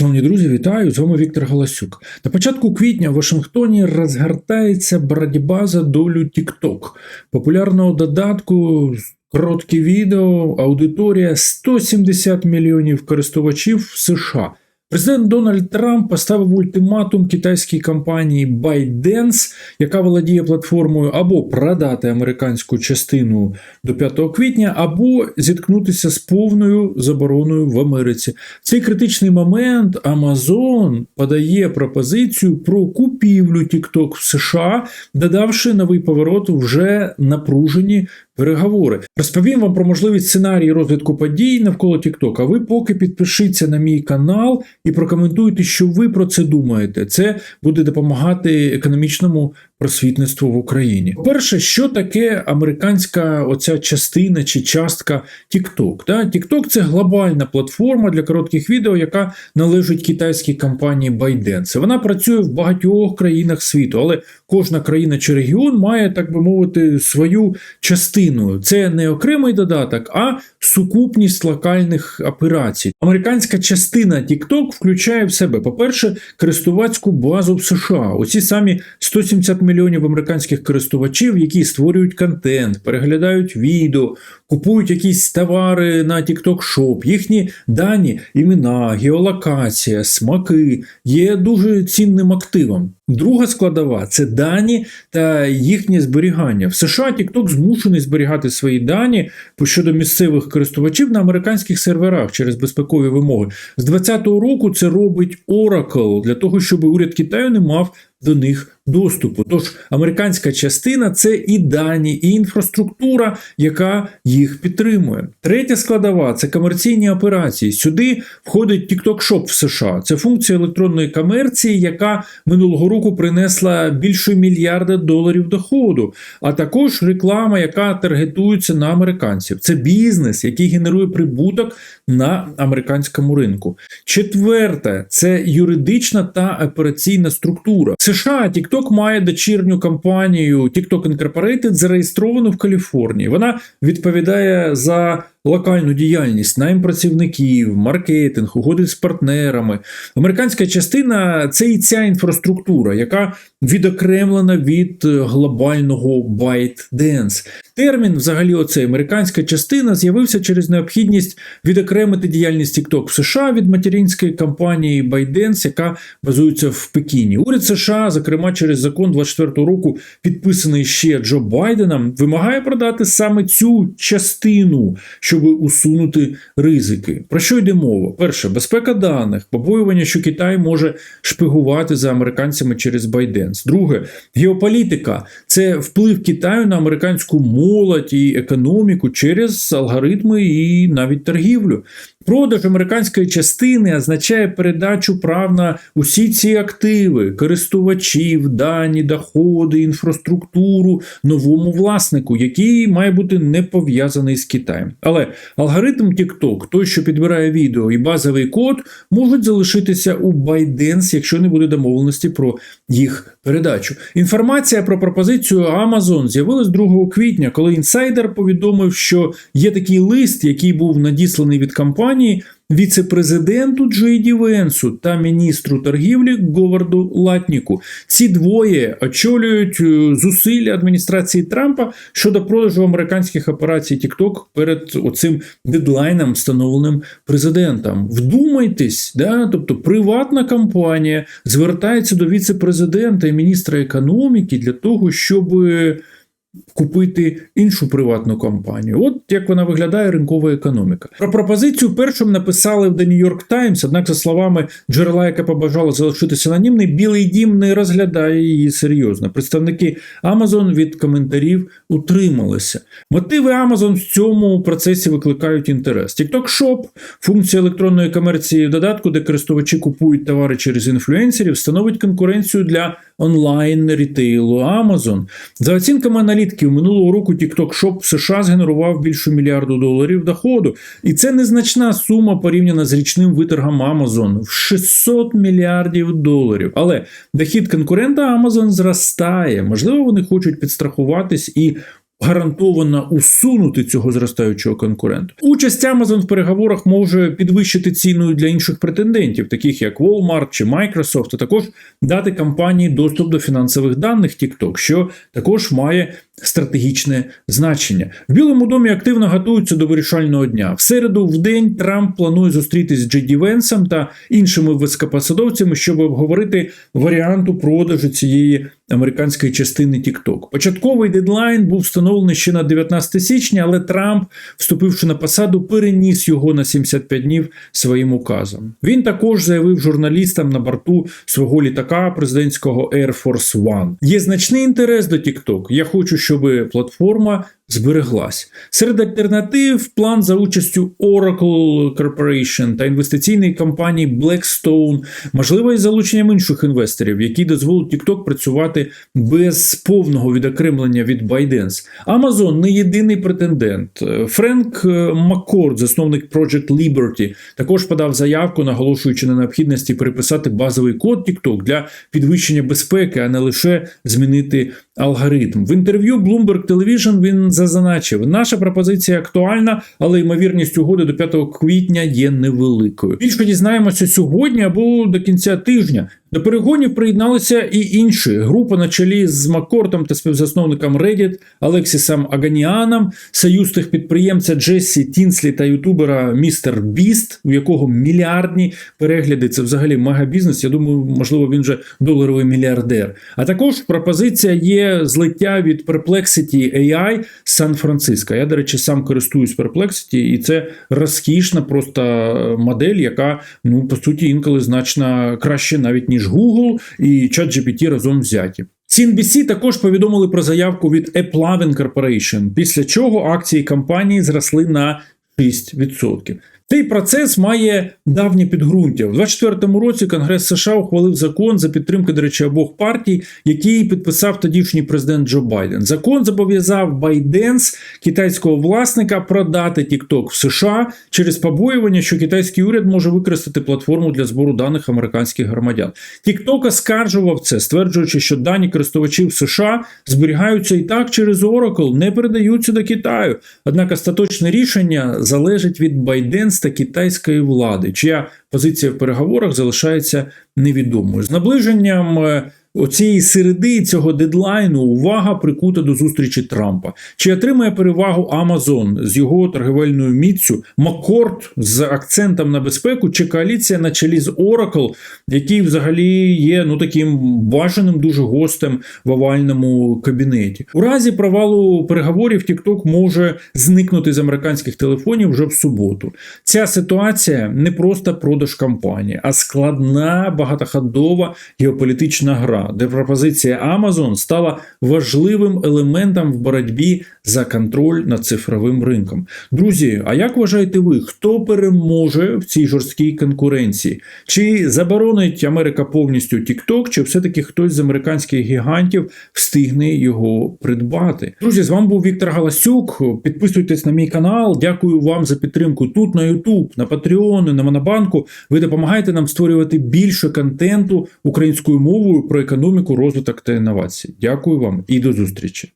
Шановні друзі, вітаю! З вами Віктор Галасюк. На початку квітня в Вашингтоні розгортається боротьба за долю TikTok, популярного додатку. Короткі відео, аудиторія 170 мільйонів користувачів в США. Президент Дональд Трамп поставив ультиматум китайській компанії ByteDance, яка володіє платформою, або продати американську частину до 5 квітня, або зіткнутися з повною забороною в Америці. В цей критичний момент Amazon подає пропозицію про купівлю TikTok в США, додавши новий поворот вже напружені переговори. Розповім вам про можливість сценарії розвитку подій навколо TikTok, А ви поки підпишіться на мій канал і прокоментуйте, що ви про це думаєте. Це буде допомагати економічному просвітництву в Україні. Перше, що таке американська оця частина чи частка TikTok? Да? TikTok – це глобальна платформа для коротких відео, яка належить китайській компанії ByteDance. Вона працює в багатьох країнах світу, але кожна країна чи регіон має, так би мовити, свою частину. Це не окремий додаток, а сукупність локальних операцій. Американська частина TikTok включає в себе, по-перше, користувацьку базу в США. Оці самі 170 мільйонів американських користувачів, які створюють контент, переглядають відео, купують якісь товари на TikTok Shop. Їхні дані, імена, геолокація, смаки є дуже цінним активом. Друга складова це дані та їхнє зберігання. В США TikTok змушений зберігати свої дані щодо місцевих користувачів на американських серверах через безпекові вимоги. З 2020 року це робить Oracle для того, щоб уряд Китаю не мав до них доступу. Тож американська частина це і дані, і інфраструктура, яка їх підтримує. Третя складова це комерційні операції. Сюди входить TikTok Shop в США. Це функція електронної комерції, яка минулого року принесла більше мільярда доларів доходу, а також реклама, яка таргетується на американців. Це бізнес, який генерує прибуток на американському ринку. Четверте це юридична та операційна структура. США TikTok має дочірню компанію TikTok Incorporated, зареєстровану в Каліфорнії. Вона відповідає за локальну діяльність, найм працівників, маркетинг, угоди з партнерами. Американська частина це і ця інфраструктура, яка відокремлена від глобального ByteDance. Термін, взагалі, оцей американська частина з'явився через необхідність відокремити діяльність TikTok в США від материнської компанії ByteDance, яка базується в Пекіні. Уряд США, зокрема через закон 24 року, підписаний ще Джо Байденом, вимагає продати саме цю частину щоб усунути ризики. Про що йде мова? Перше, безпека даних, побоювання, що Китай може шпигувати за американцями через Байденс. Друге, геополітика це вплив Китаю на американську молодь і економіку через алгоритми і навіть торгівлю. Продаж американської частини означає передачу прав на усі ці активи, користувачів, дані, доходи, інфраструктуру новому власнику, який має бути не пов'язаний з Китаєм. Але алгоритм TikTok, той, що підбирає відео і базовий код, можуть залишитися у ByteDance, якщо не буде домовленості про їх передачу. Інформація про пропозицію Amazon з'явилась 2 квітня, коли інсайдер повідомив, що є такий лист, який був надісланий від компанії віце-президенту Джейді Венсу та міністру торгівлі Говарду Латніку. Ці двоє очолюють е, зусилля адміністрації Трампа щодо продажу американських операцій TikTok перед оцим дедлайном, встановленим президентом. Вдумайтесь, да? тобто приватна компанія звертається до віце-президента і міністра економіки для того, щоб купити іншу приватну компанію. От як вона виглядає ринкова економіка. Про пропозицію першим написали в The New York Times, однак, за словами джерела, яке побажало залишитися анонімний, Білий Дім не розглядає її серйозно. Представники Amazon від коментарів утрималися. Мотиви Amazon в цьому процесі викликають інтерес. TikTok Shop, функція електронної комерції в додатку, де користувачі купують товари через інфлюенсерів, становить конкуренцію для онлайн рітейлу Amazon. За оцінками аналітиків, минулого року TikTok Shop в США згенерував більше мільярду доларів доходу. І це незначна сума порівняна з річним виторгом Amazon в 600 мільярдів доларів. Але дохід конкурента Amazon зростає. Можливо, вони хочуть підстрахуватись і гарантовано усунути цього зростаючого конкурента. Участь Amazon в переговорах може підвищити ціну для інших претендентів, таких як Walmart чи Microsoft, а також дати компанії доступ до фінансових даних TikTok, що також має стратегічне значення. В Білому домі активно готуються до вирішального дня. В середу в день Трамп планує зустрітись з Джеді Венсом та іншими високопосадовцями, щоб обговорити варіанту продажу цієї американської частини TikTok. Початковий дедлайн був встановлений ще на 19 січня, але Трамп, вступивши на посаду, переніс його на 75 днів своїм указом. Він також заявив журналістам на борту свого літака президентського Air Force One. Є значний інтерес до TikTok. Я хочу, щоб платформа збереглась. Серед альтернатив план за участю Oracle Corporation та інвестиційної компанії Blackstone, можливо, із залученням інших інвесторів, які дозволять TikTok працювати без повного відокремлення від ByteDance. Amazon не єдиний претендент. Френк Маккорд, засновник Project Liberty, також подав заявку, наголошуючи на необхідності переписати базовий код TikTok для підвищення безпеки, а не лише змінити алгоритм. В інтерв'ю Bloomberg Television він зазначив, наша пропозиція актуальна, але ймовірність угоди до 5 квітня є невеликою. Більше дізнаємося сьогодні або до кінця тижня. До перегонів приєдналися і інші група на чолі з Маккортом та співзасновником Reddit Алексісом Аганіаном, союз тих підприємця Джесі Тінслі та ютубера Містер Біст, у якого мільярдні перегляди. Це взагалі мегабізнес. Я думаю, можливо, він же доларовий мільярдер. А також пропозиція є злиття від Perplexity AI Сан-Франциско. Я, до речі, сам користуюсь Perplexity, і це розкішна просто модель, яка ну по суті інколи значно краще навіть ніж Google і ChatGPT разом взяті. CNBC також повідомили про заявку від Applavin Corporation, після чого акції компанії зросли на 6%. Цей процес має давнє підґрунтя. У 2024 році Конгрес США ухвалив закон за підтримки, до речі, обох партій, який підписав тодішній президент Джо Байден. Закон зобов'язав ByteDance, китайського власника, продати TikTok в США через побоювання, що китайський уряд може використати платформу для збору даних американських громадян. TikTok оскаржував це, стверджуючи, що дані користувачів США зберігаються і так через Oracle, не передаються до Китаю. Однак остаточне рішення залежить від ByteDance та китайської влади, чия позиція в переговорах залишається невідомою. З наближенням е, оцієї середи цього дедлайну увага прикута до зустрічі Трампа. Чи отримає перевагу Amazon з його торгівельною міцю, Маккорд з акцентом на безпеку, чи коаліція на чолі з Oracle, який взагалі є ну таким бажаним дуже гостем в овальному кабінеті. У разі провалу переговорів TikTok може зникнути з американських телефонів вже в суботу. Ця ситуація не просто продаж компанії, а складна багатоходова геополітична гра де пропозиція Amazon стала важливим елементом в боротьбі за контроль над цифровим ринком. Друзі, а як вважаєте ви, хто переможе в цій жорсткій конкуренції? Чи заборонить Америка повністю TikTok, чи все-таки хтось з американських гігантів встигне його придбати? Друзі, з вами був Віктор Галасюк. Підписуйтесь на мій канал. Дякую вам за підтримку тут на YouTube, на Patreon, на Монобанку. Ви допомагаєте нам створювати більше контенту українською мовою про економіку, розвиток та інновації. Дякую вам і до зустрічі.